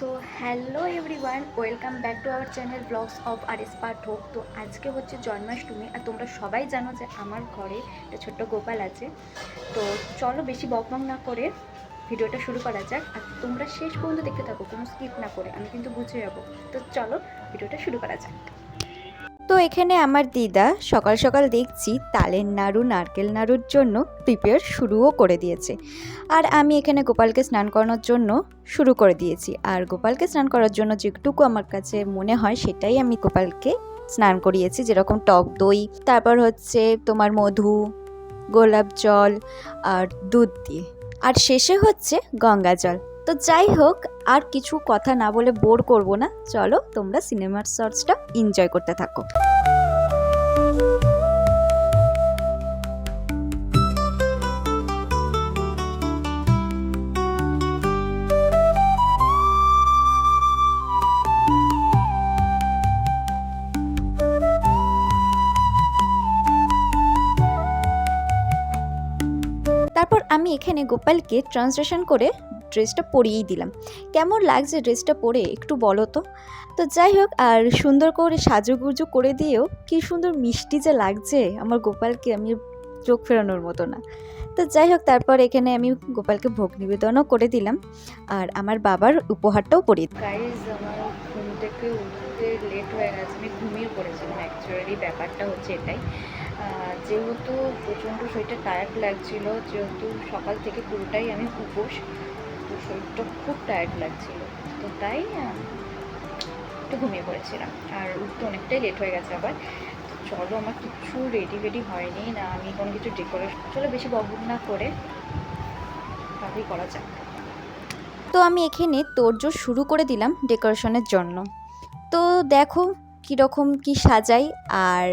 So hello everyone welcome back to our channel vlogs of R S হোক তো আজকে হচ্ছে জন্মাষ্টমী, আর তোমরা সবাই জানো যে আমার ঘরে একটা ছোট্ট গোপাল আছে। তো চলো বেশি বকবক না করে ভিডিওটা শুরু করা যাক। আর তোমরা শেষ পর্যন্ত দেখতে থাকো, কোনো স্কিপ না করে। আমি কিন্তু বুঝে যাব। তো চলো ভিডিওটা শুরু করা যাক। তো এখানে আমার দিদা সকাল সকাল দেখছি তালের নাড়ু, নারকেল নাড়ুর জন্য প্রিপেয়ার শুরুও করে দিয়েছে। আর আমি এখানে গোপালকে স্নান করানোর জন্য শুরু করে দিয়েছি। আর গোপালকে স্নান করার জন্য যেটুকু আমার কাছে মনে হয় সেটাই আমি গোপালকে স্নান করিয়েছি। যেরকম টক দই, তারপর হচ্ছে তোমার মধু, গোলাপ জল আর দুধ দিয়ে। আর শেষে হচ্ছে গঙ্গা জল। তো যাই হোক, আর কিছু কথা না বলে বোর করব না। চলো, তোমরা সিনেমার শর্টসটা এনজয় করতে থাকো। তারপর আমি এখানে গোপালকে ট্রান্সলেশন করে ড্রেসটা পরিয়েই দিলাম। কেমন লাগছে ড্রেসটা পরে একটু বলো তো? তো যাই হোক, আর সুন্দর করে সাজুগুজু করে দিয়েও কি সুন্দর মিষ্টি যে লাগছে আমার গোপালকে, আমি চোখ ফেরানোর মতো না। তো যাই হোক, তারপর এখানে আমি গোপালকে ভোগ নিবেদনও করে দিলাম। আর আমার বাবার উপহারটাও। গাইজ আমার ঘুম থেকে উঠতে লেট হয়ে গেছে, আমি ঘুমিয়ে পড়েছিলাম অ্যাকচুয়ালি ব্যাপারটা হচ্ছে এটাই। যেহেতু প্রচণ্ড শরীরটা টায়ার্ড লাগছিল, যেহেতু সকাল থেকে পুরোটাই আমি উপোস শরীরটা খুব টায়ার্ড লাগছিল। তো তাই একটু ঘুমিয়ে পড়েছিলাম। আর উঠতে অনেকটাই লেট হয়ে গেছে আবার। চলো, আমার কিছু রেডি ফেডি হয়নি। না, আমি কোনো কিছু ডেকোরেশন চলো বেশি বকবক না করে তাহলেই করা যাক। তো আমি এখানে তোড়জোড় শুরু করে দিলাম ডেকোরেশনের জন্য। তো দেখো কীরকম কি সাজাই আর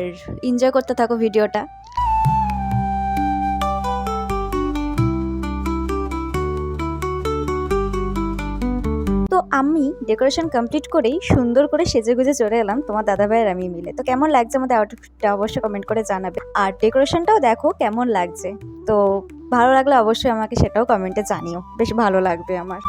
এনজয় করতে থাকো ভিডিওটা। তো আমি ডেকোরেশন কমপ্লিট করেই সুন্দর করে সেজে গুজে চলে এলাম তোমার দাদা ভাইয়ের আমি মিলে। তো কেমন লাগছে আমাদের আউটফিটটা অবশ্যই কমেন্ট করে জানাবে। আর ডেকোরেশনটাও দেখো কেমন লাগছে। তো ভালো লাগলে অবশ্যই আমাকে সেটাও কমেন্টে জানিও। বেশ ভালো লাগবে আমার।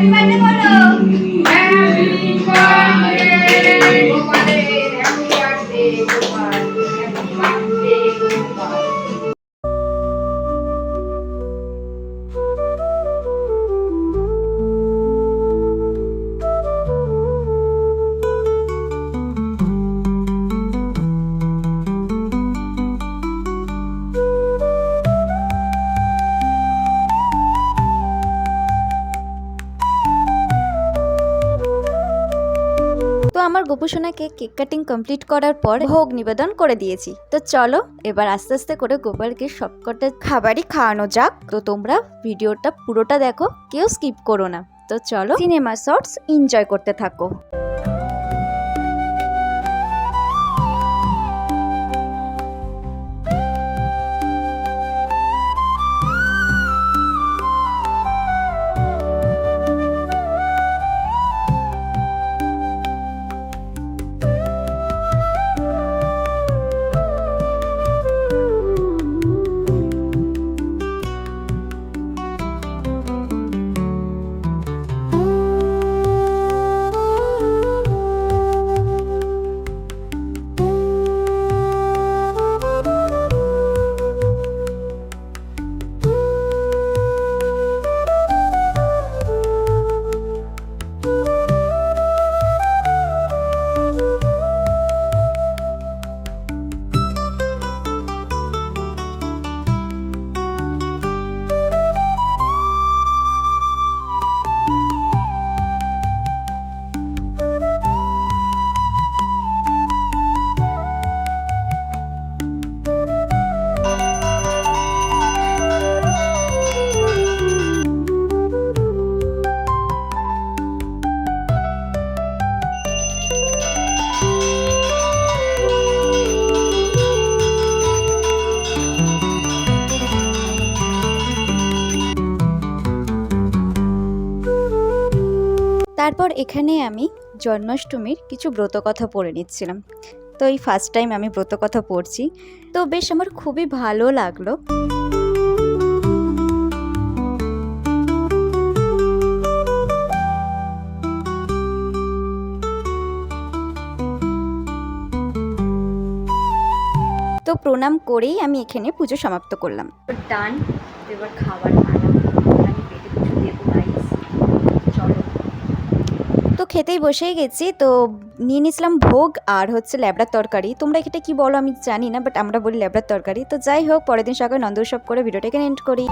তো আমার গোপুসোনাকে কেক কাটিং কমপ্লিট করার পর ভোগ নিবেদন করে দিয়েছি। তো চলো, এবার আস্তে আস্তে করে গোপালকে সবকটা খাবারই খাওয়ানো যাক। তো তোমরা ভিডিওটা পুরোটা দেখো, কেউ স্কিপ করো না। তো চলো সিনেমা শর্টস এনজয় করতে থাকো। তারপর এখানে আমি জন্মাষ্টমীর কিছু ব্রত কথা পড়ে নিচ্ছিলাম। তো এই ফার্স্ট টাইম আমি ব্রত কথা পড়ছি। তো বেশ আমার খুবই ভালো লাগল। তো প্রণাম করেই আমি এখানে পুজো সমাপ্ত করলাম। ডান, এবার খাবার পালা আমি পেটে কিছু দেবো গাইস চলো তো খেতেই বসেই গেছি। তো নিয়ে নিয়েছিলাম ভোগ আর হচ্ছে ল্যাবড়ার তরকারি। তোমরা এটা কি বলো আমি জানি না বাট আমরা বলি ল্যাবড়ার তরকারি। তো যাই হোক, পরের দিন সকালে সব করে ভিডিওটাকে এন্ড করি।